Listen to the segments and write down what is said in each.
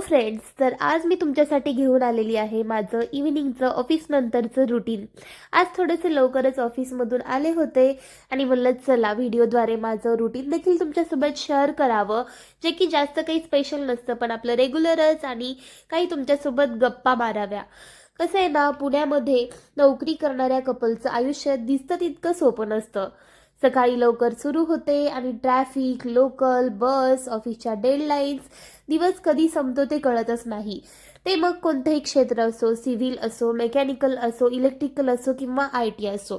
Friends तर आज मी तुमच्यासाठी घेऊन आलेली आहे माझं इव्हिनिंगचं ऑफिस नंतरचं रुटीन आज थोडंसं लवकरच ऑफिसमधून आले होते आणि म्हणलं चला व्हिडिओद्वारे माझं रुटीन देखील तुमच्यासोबत शेअर करावं. जे की जास्त काही स्पेशल नसतं पण आपलं रेग्युलरच आणि काही तुमच्यासोबत गप्पा माराव्या. कसं आहे ना पुण्यामध्ये नोकरी करणाऱ्या कपलचं आयुष्य दिसतं तितकं सोपं नसतं. सकाळी लवकर सुरू होते आणि ट्रॅफिक लोकल बस ऑफिसच्या डेडलाईन्स दिवस कधी संपतो ते कळतच नाही. ते मग कोणतंही क्षेत्र असो सिव्हिल असो मेकॅनिकल असो इलेक्ट्रिकल असो किंवा आय टी असो.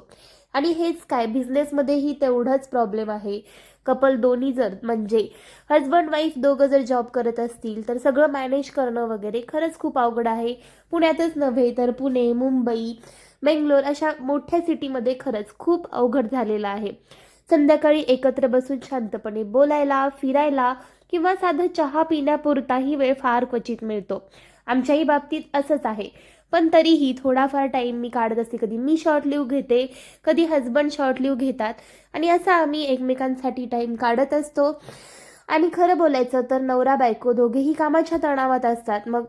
आणि हेच काय बिझनेसमध्येही तेवढाच प्रॉब्लेम आहे. कपल दोन्ही जर म्हणजे हजबंड वाईफ दोघं जर जॉब करत असतील तर सगळं मॅनेज करणं वगैरे खरंच खूप अवघड आहे. पुण्यातच नव्हे तर पुणे मुंबई बेंगलोर अशा मोठ्या सिटीमध्ये खरंच खूप अवघड झालेलं आहे. संध्याकाळी एकत्र बसून शांतपणे बोलायला फिरायला किंवा साधं चहा पिण्यापुरताही वेळ फार क्वचित मिळतो. आमच्याही बाबतीत असंच आहे. पण तरीही थोडाफार टाईम मी काढत असते. कधी मी शॉर्ट लिव्ह घेते कधी हजबंड शॉर्ट लिव्ह घेतात. आणि असं आम्ही एकमेकांसाठी टाईम काढत असतो. आणि खरं बोलायचं तर नवरा बायको दोघेही कामाच्या तणावात असतात. मग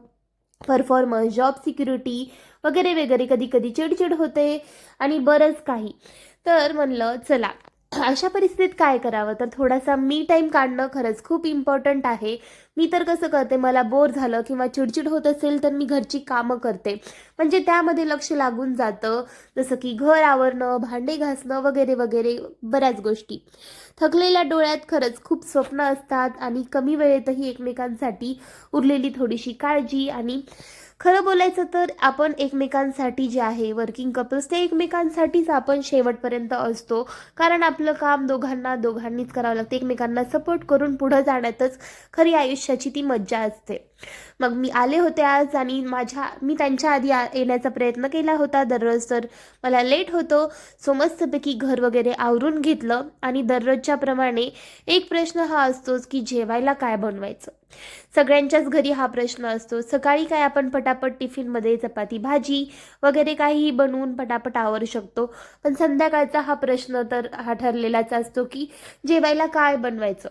परफॉर्मन्स जॉब सिक्युरिटी वगैरे वगैरे कधी कधी चिडचिड होते आणि बरंच काही. तर म्हणलं चला अशा परिस्थितीत काय करावं? तर थोडासा मी टाईम काढणं खरंच खूप इम्पॉर्टंट आहे. मी तर कसं करते मला बोर झालं किंवा चिडचिड होत असेल तर मी घरची कामं करते. म्हणजे त्यामध्ये लक्ष लागून जातं. जसं की घर आवरणं भांडे घासणं वगैरे वगैरे बऱ्याच गोष्टी. थकलेल्या डोळ्यात खरंच खूप स्वप्न असतात आणि कमी वेळेतही एकमेकांसाठी उरलेली थोडीशी काळजी आणि खरं बोलायचं तर आपण एकमेकांसाठी जे आहे वर्किंग कपल्स ते एकमेकांसाठीच आपण शेवटपर्यंत असतो. कारण आपलं काम दोघांना दोघांनीच करावं लागतं. एकमेकांना सपोर्ट करून पुढं जाण्यातच खरी आयुष्याची ती मज्जा असते. मग मी आले होते आज आणि माझ्या मी त्यांच्या आधी येण्याचा प्रयत्न केला होता दररोज तर मला लेट होतो. सो मस्तपैकी घर वगैरे आवरून घेतलं आणि दररोजच्या प्रमाणे एक प्रश्न हा असतोच की जेवायला काय बनवायचं? सगळ्यांच्याच घरी हा प्रश्न असतो. सकाळी काय आपण पटापट टिफिनमध्ये चपाती भाजी वगैरे काहीही बनवून पटापट आवरू शकतो. पण संध्याकाळचा हा प्रश्न तर हा ठरलेलाच असतो की जेवायला काय बनवायचं?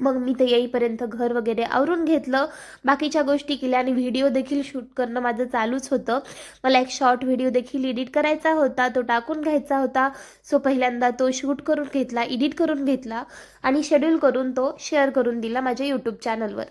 मग मी ते येईपर्यंत घर वगैरे आवरून घेतलं. बाकीच्या गोष्टी केल्या आणि व्हिडिओ देखील शूट करणं माझं चालूच होतं. मला एक शॉर्ट व्हिडिओ देखील एडिट करायचा होता. तो टाकून घ्यायचा होता. सो पहिल्यांदा तो शूट करून घेतला एडिट करून घेतला आणि शेड्यूल करून तो शेअर करून दिला माझ्या यूट्यूब चॅनलवर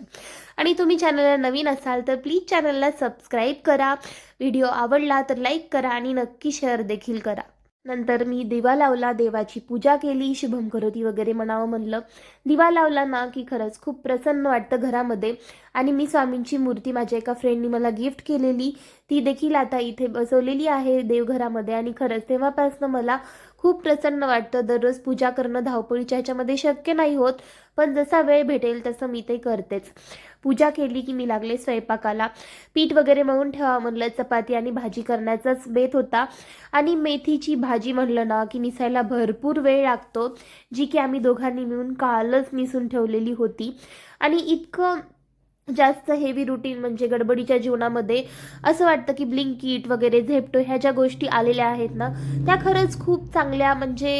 आणि तुम्ही चॅनलला नवीन असाल तर प्लीज चॅनलला सबस्क्राईब करा. व्हिडिओ आवडला तर लाईक करा आणि नक्की शेअर देखील करा. नंतर मी दिवा लावला देवाची पूजा केली शुभम करोती वगैरे म्हणावं म्हणलं. दिवा लावला ना की खरंच खूप प्रसन्न वाटतं घरामध्ये. आणि मी स्वामींची मूर्ती माझ्या एका फ्रेंडनी मला गिफ्ट केलेली. ती देखील आता इथे बसवलेली आहे देवघरामध्ये. आणि खरंच तेव्हापासून मला खूप प्रसन्न वाटतं. दररोज पूजा करणं धावपळीच्या ह्याच्यामध्ये शक्य नाही होत. पण जसा वेळ भेटेल तसं मी ते करतेच. पूजा केली की मी लागले स्वयंपाकाला. पीठ वगैरे मळून ठेवा म्हणलं चपाती आणि भाजी करण्याचाच बेत होता. आणि मेथीची भाजी म्हणलं ना की निसायला भरपूर वेळ लागतो जी की आम्ही दोघांनी मिळून कालच निसून ठेवलेली होती. आणि इतकं जास्त हेवी रुटीन म्हणजे गडबडीच्या जीवनामध्ये असं वाटतं की ब्लिंकिट वगैरे झेप्टो ह्या ज्या गोष्टी आलेल्या आहेत ना त्या खरंच खूप चांगल्या म्हणजे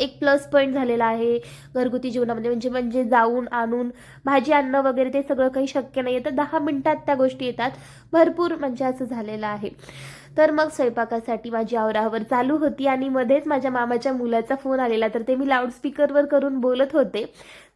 एक प्लस पॉईंट झालेला आहे घरगुती जीवनामध्ये. म्हणजे म्हणजे जाऊन आणून भाजी आणणं वगैरे ते सगळं काही शक्य नाही आहे तर दहा मिनटात त्या गोष्टी येतात. भरपूर म्हणजे असं झालेलं आहे. तर मग स्वयंपाकासाठी माझी आवरावर चालू होती आणि मध्येच माझ्या मामाच्या मुलाचा फोन आलेला. तर ते मी लाऊडस्पीकरवर करून बोलत होते.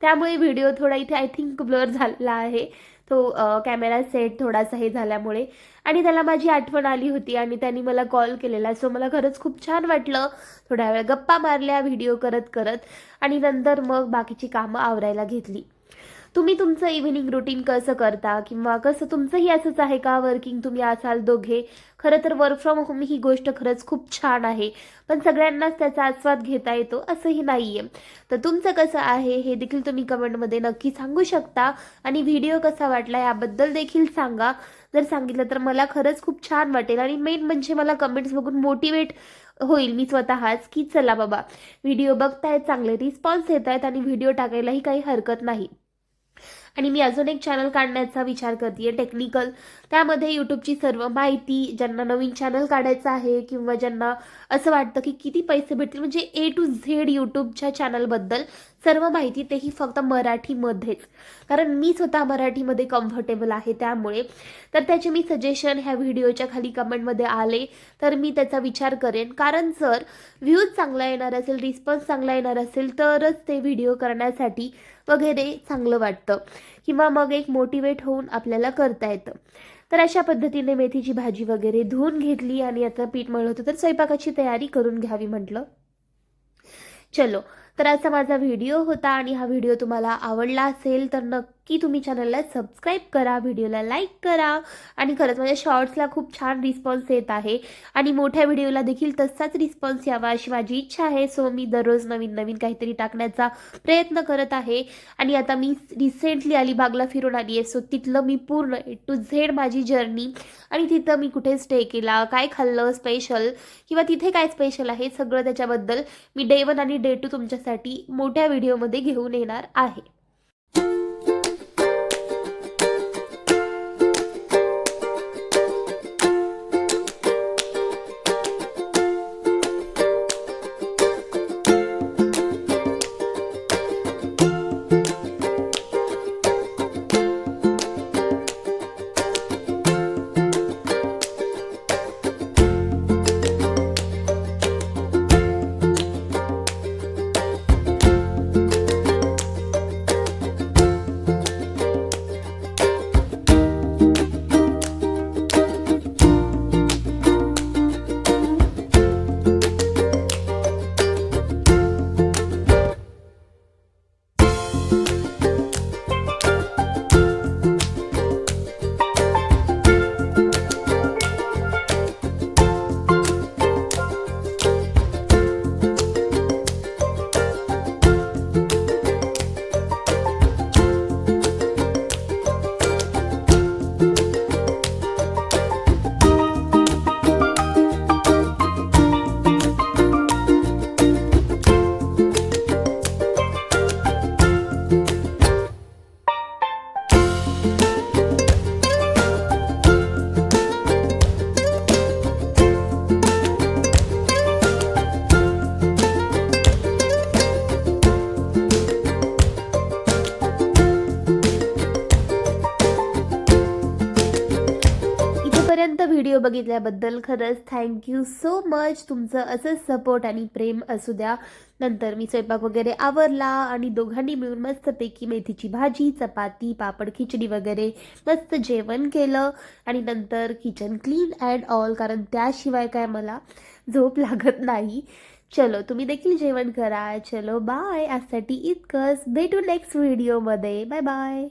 त्यामुळे व्हिडिओ थोडा इथे आय थिंक ब्लर झालेला आहे. तो कॅमेरा सेट थोडासा हे झाल्यामुळे. आणि त्याला माझी आठवण आली होती आणि त्यांनी मला कॉल केलेला. सो मला खरंच खूप छान वाटलं. थोड्या वेळ गप्पा मारल्या व्हिडिओ करत करत. आणि नंतर मग बाकीची कामं आवरायला घेतली. तुम्ही तुमचं इव्हिनिंग रुटीन कसं करता? किंवा कसं तुमचंही असंच आहे का? वर्किंग तुम्ही असाल दोघे. खरं तर वर्क फ्रॉम होम ही गोष्ट खरंच खूप छान आहे. पण सगळ्यांनाच त्याचा आस्वाद घेता येतो असंही नाही आहे तर तुमचं कसं आहे हे देखील तुम्ही कमेंटमध्ये नक्की सांगू शकता. आणि व्हिडिओ कसा वाटला याबद्दल देखील सांगा. जर सांगितलं तर मला खरंच खूप छान वाटेल. आणि मेन म्हणजे मला कमेंट्स बघून मोटिवेट होईल मी स्वतःच की चला बाबा व्हिडिओ बघतायत चांगले रिस्पॉन्स येत आहेत आणि व्हिडिओ टाकायलाही काही हरकत नाही. आणि मी अजून एक चॅनल काढण्याचा विचार करते टेक्निकल त्यामध्ये यूट्यूबची सर्व माहिती ज्यांना नवीन चॅनल काढायचं आहे किंवा ज्यांना असं वाटतं की किती पैसे भेटतील म्हणजे ए टू झेड यूट्यूबच्या चॅनलबद्दल सर्व माहिती तेही फक्त मराठीमध्येच. कारण मी स्वतः मराठीमध्ये कम्फर्टेबल आहे त्यामुळे. तर त्याचे मी सजेशन ह्या व्हिडिओच्या खाली कमेंटमध्ये आले. तर मी त्याचा विचार करेन. कारण जर व्ह्यूज चांगला येणार असेल रिस्पॉन्स चांगला येणार असेल तरच ते व्हिडिओ करण्यासाठी वगैरे चांगलं वाटतं. किंवा मग एक मोटिवेट होऊन आपल्याला करता येतं. तर अशा पद्धतीने मेथीची भाजी वगैरे धुवून घेतली आणि आता पीठ मळलं होतं. तर स्वयंपाकाची तयारी करून घ्यावी म्हटलं. चलो. तर असा माझा व्हिडिओ होता आणि हा व्हिडिओ तुम्हाला आवडला असेल तर नक्की तुम्ही चॅनलला सबस्क्राईब करा व्हिडिओला लाईक करा. आणि खरंच माझ्या शॉर्ट्सला खूप छान रिस्पॉन्स येत आहे. आणि मोठ्या व्हिडिओला देखील तसाच रिस्पॉन्स यावा अशी माझी इच्छा आहे. सो मी दररोज नवीन नवीन काहीतरी टाकण्याचा प्रयत्न करत आहे. आणि आता मी रिसेंटली अलिबागला फिरून आली आहे. सो तिथलं मी पूर्ण ए टू झेड माझी जर्नी आणि तिथं मी कुठे स्टे केला काय खाल्लं स्पेशल किंवा तिथे काय स्पेशल आहे सगळं त्याच्याबद्दल मी डे वन आणि डे टू तुमच्या तुमच्यासाठी मोठ्या व्हिडिओमध्ये घेऊन येणार आहे. व्हिडिओ बघितल्याबद्दल खरंच थँक्यू सो मच तुमचं असंच सपोर्ट आणि प्रेम असू द्या. नंतर मी स्वयंपाक वगैरे आवरला आणि दोघांनी मिळून मस्तपैकी मेथीची भाजी चपाती पापड खिचडी वगैरे मस्त जेवण केलं. आणि नंतर किचन क्लीन अँड ऑल कारण त्याशिवाय काय मला झोप लागत नाही. चलो तुम्ही देखील जेवण करा. चलो बाय आजसाठी इतकंच. भेटू नेक्स्ट व्हिडिओमध्ये बाय बाय